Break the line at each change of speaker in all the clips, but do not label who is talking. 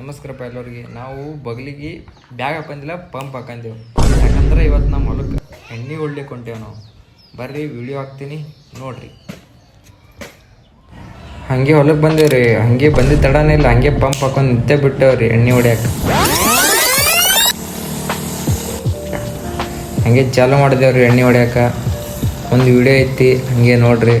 ನಮಸ್ಕಾರಪ್ಪ ಎಲ್ಲರಿಗೆ. ನಾವು ಬಗಲಿಗೆ bag ಹಾಕಂದಿಲ್ಲ pump ಹಾಕೊಂಡೆವು. ಯಾಕಂದ್ರೆ ಇವತ್ತು ನಮ್ಮ ಹೊಲಕ್ಕೆ ಎಣ್ಣೆ ಹೊಡ್ಲಿಕ್ಕೆ ಹೊಂಟೇವು ನಾವು. ಬರ್ರಿ ವಿಡಿಯೋ ಹಾಕ್ತೀನಿ, ನೋಡ್ರಿ. ಹಂಗೆ ಹೊಲಕ್ಕೆ ಬಂದೇವ್ರಿ. ಹಂಗೆ ಬಂದಿದ್ದ ತಡನೇ ಇಲ್ಲ. ಹಂಗೆ ಪಂಪ್ ಹಾಕೊಂಡು ನಿಂತೆ ಬಿಟ್ಟೇವ್ರಿ ಎಣ್ಣೆ ಹೊಡ್ಯಾಕ. ಹಂಗೆ ಚಾಲು ಮಾಡಿದೇವ್ರಿ ಎಣ್ಣೆ ಹೊಡ್ಯಾಕ. ಒಂದು ವಿಡಿಯೋ ಐತಿ, ಹಂಗೆ ನೋಡ್ರಿ.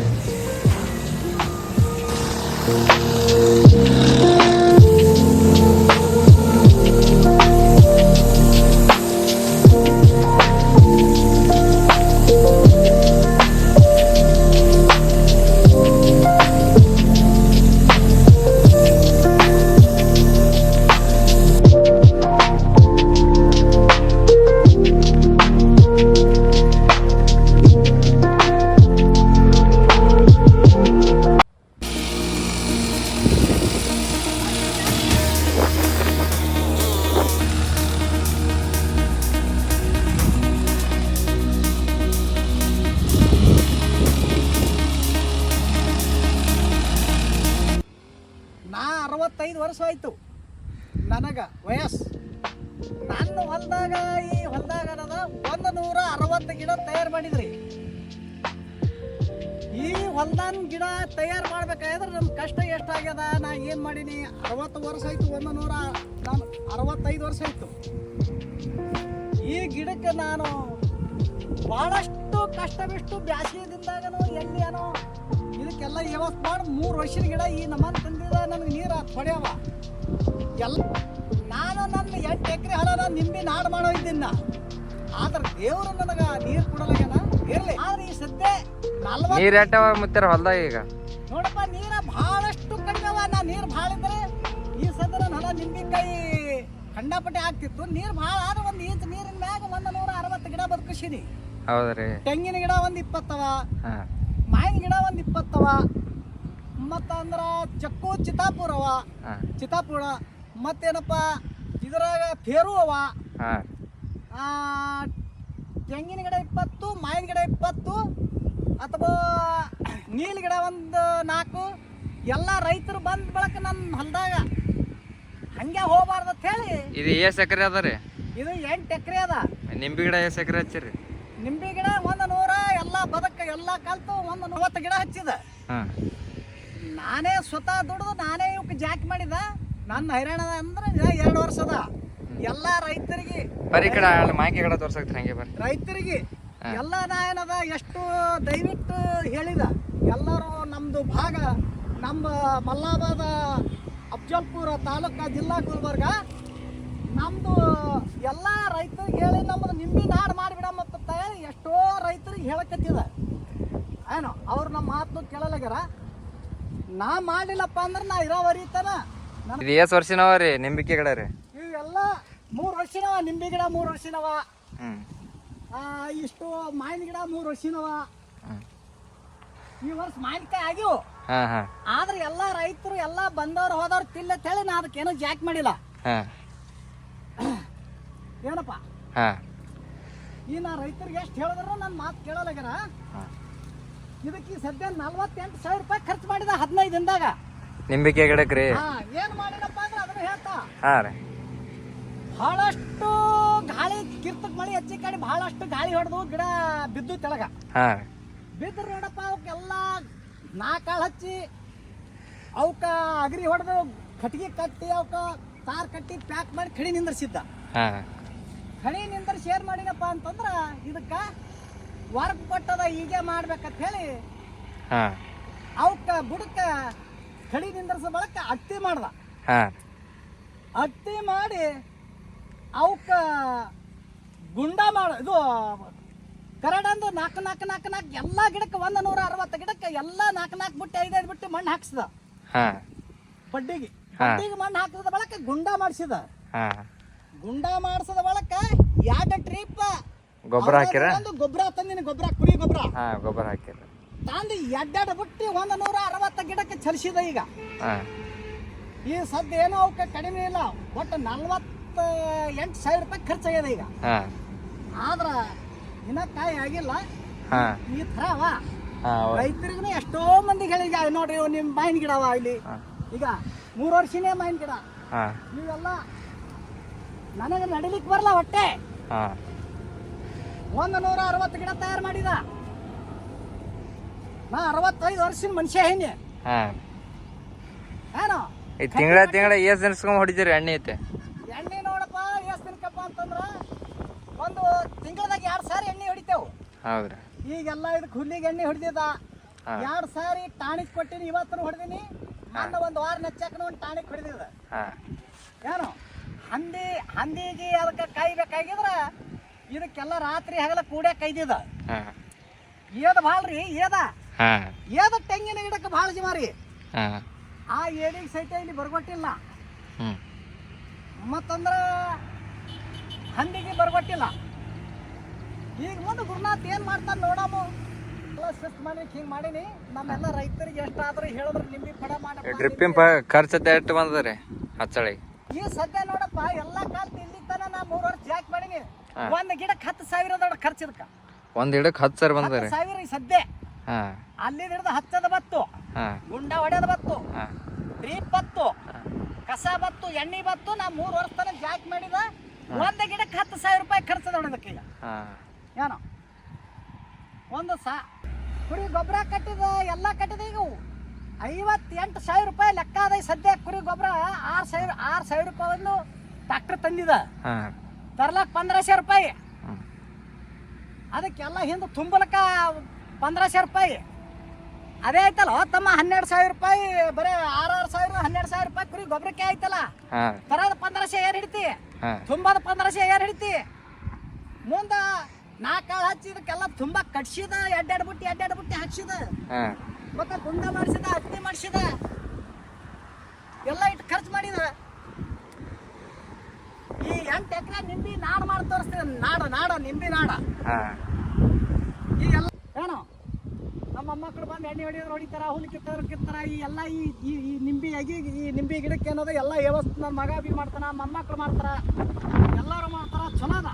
ಅರವತ್ತೈದು ವರ್ಷ ಆಯ್ತು. ನನಗೆ ವಯಸ್ಸು. ನನ್ನ ಹೊಲದಾಗ, ಈ ಹೊಲದಾಗ ಅನ್ನೋದ ಒಂದು ನೂರ ಅರವತ್ತು ಗಿಡ ತಯಾರು ಮಾಡಿದ್ರಿ. ಈ ಹೊಲ್ದಾನ ಗಿಡ ತಯಾರು ಮಾಡ್ಬೇಕಾದ್ರೆ ನಮ್ಮ ಕಷ್ಟ ಎಷ್ಟಾಗ್ಯದ? ನಾ ಏನು ಮಾಡೀನಿ? ಅರವತ್ತು ವರ್ಷ ಆಯ್ತು ಒಂದು ನೂರ ನಾನು ಅರವತ್ತೈದು ವರ್ಷ ಆಯ್ತು. ಈ ಗಿಡಕ್ಕೆ ನಾನು ಭಾಳಷ್ಟು ಕಷ್ಟವಿಷ್ಟು ಬ್ಯಾಸಿಗೆದಿಂದಾಗನೋ ಎಲ್ಲಿ ಇದಕ್ಕೆಲ್ಲ ವ್ಯವಸ್ಥೆ ಮಾಡಿ ಮೂರು ವರ್ಷದ ಗಿಡ ಈ ನಮ್ಮನ್ನ ತಂದಿದ ನನಗೆ ನೀರು ಹೊಡೆಯವ. ಎಲ್ಲ ನಾನು ನನ್ನ ಎಂಟು ಎಕರೆ ಹಳನ ನಿಂಬಿ ನಾಡು ಮಾಡೋ ಇದ್ದೀನಿ. ಆದ್ರೆ ದೇವರು ನನಗೆ ನೀರು ಕೊಡಲಾಗ್ಯಾನ ಇರಲಿ. ಆದ್ರೆ ಈ ಸದ್ಯ ನಲ್ವತ್ತು
ನೀರು ಎಟ್ಟವ ಮುತ್ತಾರ ಹೊಲ್ದಾಗ ಈಗ?
ನೋಡಪ್ಪ ನೀರ ಬಹಳಷ್ಟು ಕಡಿಮೆ ಅವ. ನಾ ನೀರು ಭಾಳ ಇದ್ರೆ ಈ ಸದ್ಯ ನನ್ನ ಹೊಲ ನಿಂಬಿಕಾಯಿ ಕಂಡಾಪಟ್ಟೆ ಆಗ್ತಿತ್ತು. ನೀರು ಭಾಳ ಆದ್ರೆ ಒಂದು ಇಂಚ್ ನೀರಿನ ಮ್ಯಾಗ ಒಂದು ನೂರ ಅರವತ್ತು ಗಿಡ ಬದುಕಿನಿ
ಹೌದ್ರಿ.
ತೆಂಗಿನ ಗಿಡ ಒಂದು ಇಪ್ಪತ್ತವ.
ಹಾಂ.
ಮಾವಿನ ಗಿಡ ಒಂದು ಇಪ್ಪತ್ತವ ಮತ್ತು ಅಂದ್ರೆ ಚಕ್ಕು ಚಿತ್ತಾಪುರ ಅವ ಚಿತ್ತಾಪುರ ಮತ್ತೇನಪ್ಪ ಇದ್ರಾಗ ಫೇರು ಅವ. ತೆಂಗಿನ ಗಿಡ ಇಪ್ಪತ್ತು ಮಾವಿನ ಗಿಡ ಇಪ್ಪತ್ತು ಅಥವಾ ನೀಲ್ ಗಿಡ ಒಂದು ನಾಲ್ಕು ಎಲ್ಲ ರೈತರು ಬಂದ ಬಳಕ ನನ್ನ ಹೊಲದಾಗ. ಹಂಗೆ ಹೋಗ್ಬಾರ್ದು ಅಂತ ಹೇಳಿ.
ಇದು ಎಷ್ಟು ಎಕರೆ ಅದ ರೀ.
ಇದು ಎಂಟು ಎಕರೆ ಅದ.
ನಿಂಬೆ ಗಿಡ ಎಷ್ಟು ಎಕರೆ ಹಚ್ಚಿರಿ.
ನಿಂಬೆ ಗಿಡ ಒಂದು ನೂರ ಎಲ್ಲಾ ಬದಕ ಎಲ್ಲಾ ಕಲ್ತು ಒಂದು ನೂವತ್ತು ಗಿಡ ಹಚ್ಚಿದ. ನಾನೇ ಸ್ವತಃ ದುಡಿದು ನಾನೇ ಇವಕ್ಕೆ ಜಾಕ್ ಮಾಡಿದ. ನನ್ನ ಹೈರಾಣ ಅಂದ್ರೆ ಎರಡು ವರ್ಷದ. ಎಲ್ಲಾ ರೈತರಿಗೆ
ಬರ್ರಿ ಕಡೆ ಮಾಂಕಿ ಕಡೆ ತೋರ್ಸಕ್ತೀರಿ ಹಂಗೆ ಬರ್ರಿ.
ರೈತರಿಗೆ ಎಲ್ಲಾ ನಾ ಏನದ ಎಷ್ಟು ದಯವಿಟ್ಟು ಹೇಳಿದ. ಎಲ್ಲರೂ ನಮ್ದು ಭಾಗ ನಮ್ಮ ಮಲ್ಲಾಬಾದ ಅಫ್ಜಲ್ಪುರ ತಾಲೂಕ ಜಿಲ್ಲಾ ಗುಲ್ಬರ್ಗ. ನಮ್ದು ಎಲ್ಲಾ ರೈತರಿಗೆ ಹೇಳಿ ನಮ್ಮದು ನಿಂಬಿ ನಾಡು ಹೇಳಿ ಎಷ್ಟೋ ರೈತರಿಗೆ ಹೇಳಕತ್ತಿದ. ಏನೋ ಅವ್ರು ನಮ್ಮ ಮಾತನ್ನು ಕೇಳಲಾಗ್ಯಾರ? ನಾ ಮಾಡಿಲ್ಲಪ್ಪ ಅಂದ್ರೆ ನಾ ಇರೋವರಿತನ
ಇದು ಎಷ್ಟು ವರ್ಷನವ ರೀ ನಿಂಬಿಕೆ ಗಿಡ ರೀ.
ಇವೆಲ್ಲ ಮೂರು ವರ್ಷನವ ನಿಂಬೆ ಗಿಡ ಮೂರು ವರ್ಷನವ.
ಹ್ಞೂ
ಆ, ಇಷ್ಟು ಮಾವಿನ ಗಿಡ ಮೂರು ವರ್ಷನವ. ಈ ವರ್ಷ ಮಾವಿನಕಾಯಿ ಆಗಿವು
ಹಾಂ ಹಾಂ.
ಆದ್ರೆ ಎಲ್ಲ ರೈತರು ಎಲ್ಲ ಬಂದವ್ರು ಹೋದವ್ರು ತಿಲ್ಲ ಹೇಳಿ ನಾ ಅದಕ್ಕೇನೋ ಜಾಕ್ ಮಾಡಿಲ್ಲ.
ಹಾಂ.
ಏನಪ್ಪ?
ಹಾಂ.
ಈ ನಾ ರೈತರಿಗೆ ಎಷ್ಟು ಹೇಳಿದ್ರು ನನ್ನ ಮಾತು ಕೇಳಲಾಗ್ಯಾರ ಇದಕ್ಕೆ ಸದ್ಯ ನಲ್ವತ್ತೆಂಟು ಸಾವಿರ ರೂಪಾಯಿ ಖರ್ಚು ಮಾಡಿದ ಹದಿನೈದು ದಿನದಾಗ.
ನಿಂಬಿಕೆ ಗಿಡಕ್ಕೆ ರೀ
ಹಾ ಏನು ಮಾಡಿದಪ್ಪ ಅಂದ್ರೆ ಅದನ್ನ ಹೇಳ್ತಾ.
ಹಾಂ ರೀ.
ಬಹಳಷ್ಟು ಗಾಳಿ ಕಿರ್ತಕ್ ಮಳೆ ಹೆಚ್ಚಿ ಕಡೆ ಬಹಳಷ್ಟು ಗಾಳಿ ಹೊಡೆದು ಗಿಡ ಬಿದ್ದು ತೆಳಗ.
ಹಾಂ ರೀ.
ಬಿದ್ರು ನೋಡಪ್ಪ ಅವಕ್ಕೆಲ್ಲ ನಾಕಾಳು ಹಚ್ಚಿ ಅವಕ್ಕ ಅಗ್ರಿ ಹೊಡೆದು ಕಟ್ಟಿಗೆ ಕಟ್ಟಿ ಅವಕ್ಕ ತಾರ್ ಕಟ್ಟಿ ಪ್ಯಾಕ್ ಮಾಡಿ ಕಡಿ ನಿಂದ್ರಿಸಿದ್ದ.
ಹಾಂ
ಖಡಿ ನಿಂದ್ರ ಶೇರ್ ಮಾಡಿನಪ್ಪ ಅಂತಂದ್ರ ಇದಕ್ಕ ವರ್ಕ್ ಕೊಟ್ಟದ ಹೀಗೆ ಮಾಡ್ಬೇಕಂತ ಹೇಳಿ ಅವಕ್ಕ ಬುಡಕ್ಕ ಖಡಿ ನಿಂದ್ರಸ ಬಳಕ ಅತ್ತಿ ಮಾಡ್ದ. ಅತ್ತಿ ಮಾಡಿ ಅವಕ್ಕ ಗುಂಡ ಮಾಡ ಇದು ಕರಡಂದು ನಾಲ್ಕು ನಾಲ್ಕು ನಾಲ್ಕು ನಾಲ್ಕು ಎಲ್ಲ ಗಿಡಕ್ಕೆ ಒಂದು ನೂರ ಅರವತ್ತು ಗಿಡಕ್ಕೆ ಎಲ್ಲ ನಾಲ್ಕು ನಾಲ್ಕು ಬಿಟ್ಟು ಐದೈದು ಬಿಟ್ಟು ಮಣ್ಣು ಹಾಕ್ಸಿದ. ಬಡ್ಡಿಗೆ. ಬಡ್ಡಿಗೆ ಮಣ್ಣು ಹಾಕಿದ ಬಳಕ ಗುಂಡ ಮಾಡಿಸಿದ. ಗುಂಡ ಮಾಡಿಸಿದ ಬಳಕ ಎರಡು ಟ್ರಿಪ್
ಗೊಬ್ಬರ ಹಾಕಿರ
ಒಂದು ಗೊಬ್ಬರ ತಂದಿನಿ ಗೊಬ್ಬರ ಕುರಿ ಗೊಬ್ಬರ.
ಹಾ ಗೊಬ್ಬರ ಹಾಕಿರ
ತಂದು ಎಡ್ಡೆಡ್ ಬಿಟ್ಟು ಒಂದು ನೂರ ಅರವತ್ತ ಗಿಡಕ್ಕೆ ಚಲಿಸಿದ ಈಗ.
ಹಾ.
ಈ ಸದ್ಯ ಏನೋ ಅವಕ್ಕೆ ಕಡಿಮೆ ಇಲ್ಲ. ಒಟ್ಟು ನಲ್ವತ್ತ ಎಂಟು ಸಾವಿರ ರೂಪಾಯಿ ಖರ್ಚಾಗ್ಯದ ಈಗ.
ಹಾ.
ಆದ್ರ ಇನ್ನ ಕಾಯಿ ಆಗಿಲ್ಲ.
ಹಾ.
ಈ ತರ ಅವ.
ರೈತರಿಗೆ
ರೈತರಿಗೂ ಎಷ್ಟೋ ಮಂದಿಗೆ ಹೇಳಿದ ನೋಡ್ರಿ ಇವು ನಿಮ್ಮ ಮಾವಿನ ಗಿಡ ಅವ ಇಲ್ಲಿ.
ಹಾಂ.
ಈಗ ಮೂರು ವರ್ಷನೇ ಮಾವಿನ ಗಿಡ.
ಹಾ.
ಇವೆಲ್ಲ ನನಗೆ ನಡಿಲಿಕ್ಕೆ ಬರಲ್ಲ ಹೊಟ್ಟೆ.
ಹಾಂ.
ಒಂದು ನೂರ ಅರವತ್ತು ಗಿಡ ತಯಾರು ಮಾಡಿದ. ನಾ ಅರವತ್ತೈದು ವರ್ಷದ ಮನುಷ್ಯ ಹೇನಿ
ಹಾಂ.
ಏನೋ?
ಈ ತಿಂಗಳ ತಿಂಗಳ ಎಷ್ಟು ದಿನಸ್ಕೊಂಡ್ ಹೊಡಿತೀರಿ ಎಣ್ಣೆ ಐತೆ.
ಎಣ್ಣೆ ನೋಡಪ್ಪ ಎಷ್ಟು ದಿನಕ್ಕಪ್ಪ ಅಂತಂದ್ರ ಒಂದು ತಿಂಗಳದಾಗ ಎರಡು ಸಾರಿ ಎಣ್ಣೆ ಹೊಡಿತೇವು.
ಹೌದ್ರಿ.
ಈಗೆಲ್ಲ ಇದಕ್ಕೆ ಹುಲ್ಲಿಗೆ ಎಣ್ಣೆ ಹೊಡೆದಿದ.
ಹಾ.
ಎರಡು ಸಾರಿ ಟಾಣಿಕ್ ಕೊಟ್ಟಿನಿ ಇವತ್ತು ಹೊಡೆದಿನಿ. ಮೊನ್ನೆ ಒಂದು ವಾರ ನೆಚ್ಚಾಕನ ಒಂದು ಟಾಣಿಕ್ ಹೊಡೆದಿದ.
ಹಾ.
ಏನು? ಹಂದಿಗೆ ಅದಕ್ಕೆ ಕಾಯ್ಬೇಕಾಗಿದ್ರ ಇದಕ್ಕೆಲ್ಲ ರಾತ್ರಿ ಹಗಲ ಕೂಡೆ ಕೈದಿದ. ಏದ ಬಾಳ್ರಿ ರೀ ಏದ ಏದ ತೆಂಗಿನ ಗಿಡಕ್ಕೆ ಭಾಳ ಜಿಮಾರಿ ಆ ಏಡಿಗೆ ಸಹಿತ ಇಲ್ಲಿ ಬರ್ಗೊಟ್ಟಿಲ್ಲ. ಮತ್ತಂದ್ರ ಹಂದಿಗೆ ಬರ್ಗೊಟ್ಟಿಲ್ಲ. ಈಗ ಮುಂದೆ ಗುರುನಾಥ್ ಏನು ಮಾಡ್ತಾನೆ ನೋಡಮ್ಮ ಶಿಫ್ಟ್ ಮಾಡಿ ಹಿಂಗೆ ಮಾಡೀನಿ. ನಮ್ಮೆಲ್ಲ ರೈತರಿಗೆ ಎಷ್ಟಾದ್ರೂ ಹೇಳಿದ್ರೆ ನಿಂಬಿ ಪಡ ಮಾಡಿ
ಡ್ರಿಪ್ಪಿಂಗ್ ಖರ್ಚು ಎಷ್ಟು ಬಂದದ್ರಿ ಹಚ್ಚಳಿಗೆ?
ಈ ಸದ್ಯ ನೋಡಪ್ಪ ಎಲ್ಲಾ ಕಾಲ ಇಲ್ಲಿ ತನ ನಾ ಮೂರು ವರ್ಷ ಜಾಕ್ ಮಾಡೀನಿ.
ಹಾ.
ಒಂದು ಗಿಡಕ್ಕೆ ಹತ್ತು ಸಾವಿರ ಖರ್ಚು
ಒಂದ್ ಗಿಡಕ್ ಗಿಡಕ್ಕೆ ಹತ್ತು ಸಾವಿರ
ಹತ್ತು
ಬಂದದ್ರಿ
ಸಾವಿರ ಈ ಸದ್ಯ.
ಹಾಂ.
ಅಲ್ಲಿ ಹಿಡಿದು ಹತ್ತದ ಬತ್ತು.
ಹಾಂ.
ಗುಂಡ ಹೊಡೆದ ಬತ್ತು.
ಹಾಂ.
ಡ್ರೀಪ್ ಬತ್ತು. ಕಸ ಬತ್ತು ಎಣ್ಣೆ ಬತ್ತು ನಾ ಮೂರು ವರ್ಷ ತನ ಜಾಕ್ ಮಾಡಿದ. ಒಂದ್ ಗಿಡಕ್ಕೆ ಹತ್ತು ಸಾವಿರ ರೂಪಾಯಿ ಖರ್ಚು ನೋಡೋದಕ್ಕೆ ಈಗ.
ಹಾಂ.
ಏನೋ. ಒಂದು ಸಾ ಕುರಿ ಗೊಬ್ಬರ ಕಟ್ಟಿದ ಎಲ್ಲ ಕಟ್ಟಿದ ಈಗ ಐವತ್ತೆಂಟು ಸಾವಿರ ರೂಪಾಯಿ ಲೆಕ್ಕ ಅದ ಈ ಸದ್ಯ ಕುರಿ ಗೊಬ್ಬರ. ಆರು ಸಾವಿರ ಆರು ಸಾವಿರ ರೂಪಾಯಿ ಒಂದು ಟ್ಯಾಕ್ಟರ್ ತಂದಿದ.
ಹಾಂ.
ತರ್ಲಕ್ ಸಾವಿರ ರೂಪಾಯಿ. ಅದಕ್ಕೆಲ್ಲ ಹಿಂದೆ ತುಂಬಲಕ್ಕ ಪಂದ್ರಶೆ ರೂಪಾಯಿ. ಅದೇ ಆಯ್ತಲ್ಲ ತಮ್ಮ ಹನ್ನೆರಡು ಸಾವಿರ ರೂಪಾಯಿ ಬರೀ ಆರಾರು ಸಾವಿರ ಹನ್ನೆರಡು ಸಾವಿರ ರೂಪಾಯಿ ಕುರಿ ಗೊಬ್ಬರಕ್ಕೆ ಆಯ್ತಲ್ಲ.
ಹಾಂ.
ತರದ ಸಾವಿರ ಏರ್ ಹಿಡಿತಿ?
ಹಾಂ.
ತುಂಬದ ಸಾವಿರ ಏರ್ ಹಿಡಿತಿ? ಮುಂದ ನಾಲ್ಕು ಹಚ್ಚಿದಕ್ಕೆಲ್ಲ ತುಂಬ ಕಟ್ಸಿದ ಎಡ್ಡೆಡ್ ಬುಟ್ಟಿ ಎಡ್ಡೆಡ್ ಬುಟ್ಟಿ ಹಚ್ಚಿದ
ಹಾಂ.
ಮತ್ತೆ ಗುಂಡ ಮಾಡಿಸಿದ ಅಗ್ನಿ ಮಾಡಿಸಿದ. ಎಲ್ಲ ಇಟ್ಟು ಖರ್ಚು ಮಾಡಿದ. ಈ ಎಂಟು ಎಕರೆ ನಿಂಬಿ ನಾಡು ಮಾಡಿ ತೋರಿಸ್ತೀವಿ ನಾಡ ನಾಡ ನಿಂಬಿ ನಾಡ.
ಈ
ಎಲ್ಲ ಏನೋ ನಮ್ಮ ಮೊಮ್ಮಕ್ಕಳು ಬಂದು ಎಣ್ಣೆ ಹೊಡಿಯೋರು ಹೊಡಿತಾರ ಹುಲ್ಲು ಕಿತ್ತವ್ರು ಕಿತ್ತಾರ. ಈ ಎಲ್ಲ ಈ ಈ ನಿಂಬಿ ಅಗಿ ಈ ನಿಂಬಿ ಗಿಡಕ್ಕೆ ಏನದ ಎಲ್ಲ ವ್ಯವಸ್ಥೆ. ನನ್ನ ಮಗ ಬಿ ಮಾಡ್ತಾನ ಮೊಮ್ಮಕ್ಕಳು ಮಾಡ್ತಾರ. ಎಲ್ಲರೂ ಮಾಡ್ತಾರ ಚಲೋ ಅದ